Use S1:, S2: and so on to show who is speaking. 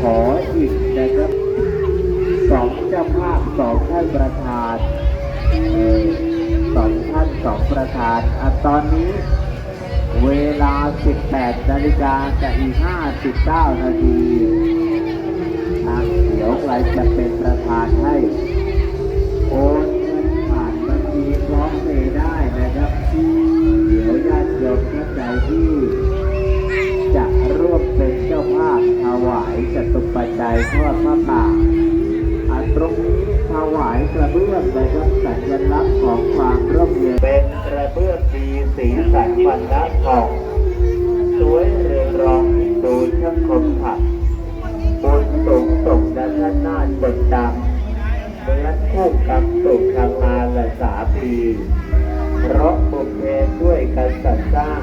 S1: ขออีกนะครับสองเจ้าภาพสองท่านประธานสองท่านสองประธานอะตอนนี้เวลา 18 นาฬิกากับอีก 59 นาทีทางเขียวใครจะเป็นประธานให้ โอนเงินผ่านบัญชีพร้อมเพย์ได้นะครับ เดี๋ยวญาติโยมท่านใดที่ จตุปัจจัยทอดพระป่าอันตรงนี้ถวายกระเบื้องนะครับสัญลักษณ์ของความร่มเย็นเป็นกระเบื้องดีสีสันวันละทองสวยเรืองรองดูช่างคมขัดบนสูงส่งด้านหน้าจดจำเหมือนคู่กับสุขมาละสาปีเพราะบุญเพด้วยกันสรรสร้าง